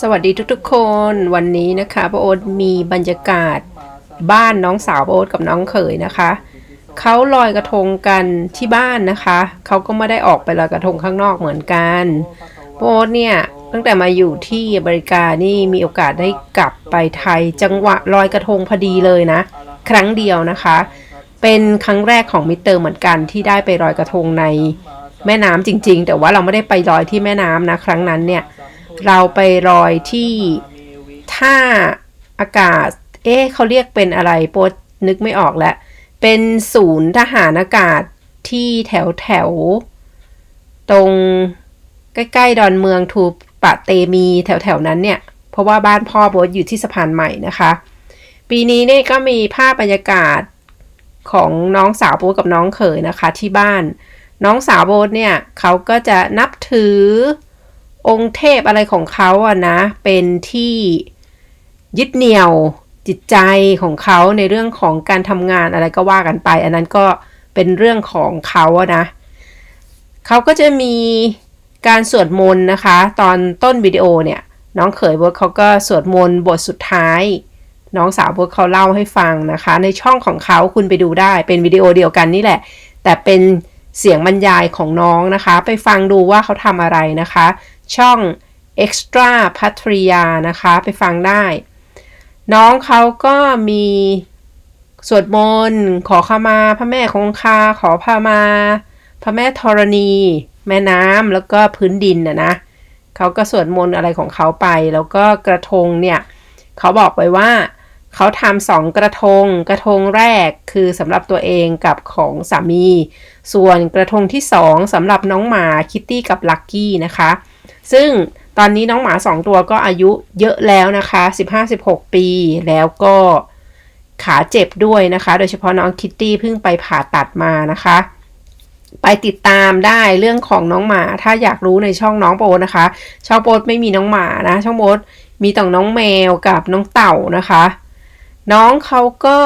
สวัสดีทุกๆคนวันนี้นะคะป้าโอ๊ตมีบรรยากาศบ้านน้องสาวป้าโอ๊ตกับน้องเขยนะคะเขาลอยกระทงกันที่บ้านนะคะเขาก็ไม่ได้ออกไปลอยกระทงข้างนอกเหมือนกันป้าโอ๊ตเนี่ยตั้งแต่มาอยู่ที่อเมริกานี่มีโอกาสได้กลับไปไทย จังหวะลอยกระทงพอดีเลยนะ ครั้งเดียวนะคะ เป็นครั้งแรกของมิสเตอร์เหมือนกันที่ได้ไปลอยกระทงในแม่น้ำจริง ๆ แต่ว่าเราไม่ได้ไปลอยที่แม่น้ำนะ ครั้งนั้นเนี่ย เราไปลอยที่ท่าอากาศ เอ๊ะเขาเรียกเป็นอะไรโปดนึกไม่ออกแล้ว เป็นศูนย์ทหารอากาศที่แถวแถว ตรงใกล้ ๆ ดอนเมืองทูปะเตมีแถวแถว ๆ นั้นเนี่ย เพราะว่าบ้านพ่อโบสอยู่ที่สะพานใหม่นะคะ ปีนี้เนี่ยก็มีภาพบรรยากาศของน้องสาวโบสกับน้องเขยนะคะที่บ้าน น้องสาวโบสเนี่ยเขาก็จะนับถือ องค์เทพอะไรของเขาอะนะ เป็นที่ยึดเหนี่ยวจิตใจของเขาในเรื่องของการทำงานอะไรก็ว่ากันไป อันนั้นก็เป็นเรื่องของเขาอะนะเขาก็จะมีการสวดมนต์นะคะ ตอนต้นวิดีโอเนี่ย น้องเขยบดเขาก็สวดมนต์บทสุดท้าย น้องสาวบดเขาเล่าให้ฟังนะคะ ในช่องของเขาคุณไปดูได้เป็นวิดีโอเดียวกันนี่แหละ แต่เป็น เสียงบรรยายของน้องนะคะ ไปฟังดูว่าเขาทำอะไรนะคะ ช่อง Extra Patria นะคะ ไปฟังได้ น้องเขาก็มีสวดมนต์ขอขมาพระแม่คงคา ขอพามา พระแม่ธรณี แม่น้ำแล้วก็พื้นดินนะนะเขาก็สวดมนต์อะไรของเขาไป แล้วก็กระทงเนี่ย เขาบอกไว้ว่า เขาทำสองกระทง กระทงแรกคือสำหรับตัวเองกับของสามี ส่วนกระทงที่สองสำหรับน้องหมาคิตตี้กับลักกี้นะคะ ซึ่งตอนนี้น้องหมา2ตัวก็อายุเยอะแล้วนะคะ 15-16 ปีแล้วก็ขาเจ็บด้วยนะคะ โดยเฉพาะน้องคิตตี้เพิ่งไปผ่าตัดมานะคะ ไปติดตามได้เรื่องของน้องหมา ถ้าอยากรู้ในช่องน้องโปดนะคะ ช่องโปรดไม่มีน้องหมานะ ช่องโปรดมีแต่น้องแมวกับน้องเต่านะคะ น้องเขาก็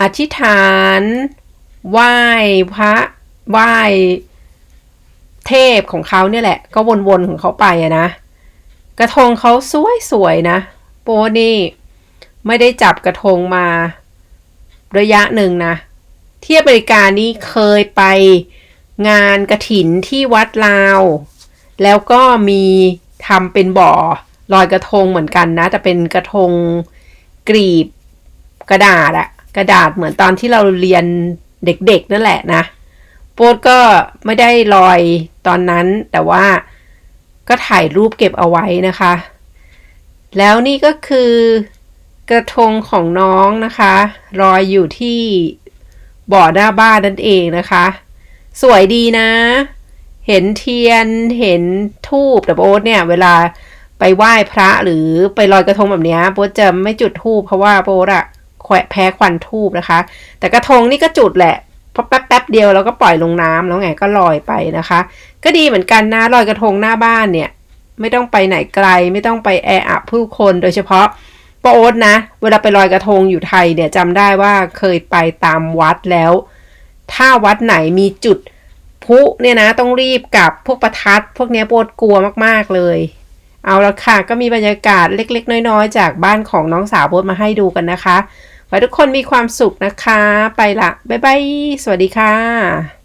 อธิษฐานไหว้พระไหว้เทพของเขาเนี่ยแหละ ก็วนๆของเขาไปอะนะกระทงเขาสวยๆนะ โปนี่ไม่ได้จับกระทงมาระยะหนึ่งนะที่อเมริกานี่เคยไปงานกระถินที่วัดลาว แล้วก็มีทำเป็นบ่อลอยกระทงเหมือนกันนะ แต่เป็นกระทง กรีบกระดาษอะกระดาษเหมือนตอนที่เราเรียนเด็กๆนั่นแหละนะโป๊ดก็ไม่ได้ลอยตอนนั้นแต่ว่าก็ถ่ายรูปเก็บเอาไว้นะคะ แล้วนี่ก็คือกระทงของน้องนะคะลอยอยู่ที่บ่อหน้าบ้านนั่นเองนะคะ สวยดีนะ เห็นเทียนเห็นทูบแต่โอ๊ตเนี่ย เวลา ไปไหว้พระหรือไปลอยกระทงแบบนี้โป๊จะไม่จุดทูบเพราะว่าโป๊อะแขวแพ้ควันทูบนะคะ แต่กระทงนี่ก็จุดแหละพอแป๊บแป๊บเดียวแล้วก็ปล่อยลงน้ำแล้วไงก็ลอยไปนะคะ ก็ดีเหมือนกันนะลอยกระทงหน้าบ้านเนี่ย ไม่ต้องไปไหนไกล ไม่ต้องไปแออัดผู้คนโดยเฉพาะป้าโอ๊ตนะ เวลาไปลอยกระทงอยู่ไทยเนี่ยจำได้ว่าเคยไปตามวัดแล้ว ถ้าวัดไหนมีจุดพุเนี่ยนะ ต้องรีบกลับพวกประทัด พวกเนี้ยโปวดกลัวมากๆเลย เอาละค่ะ ก็มีบรรยากาศเล็ก ๆ น้อยๆ จากบ้านของน้องสาวโบสมาให้ดูกันนะคะ ขอทุกคนมีความสุขนะคะ ไปละ บ๊ายบาย สวัสดีค่ะ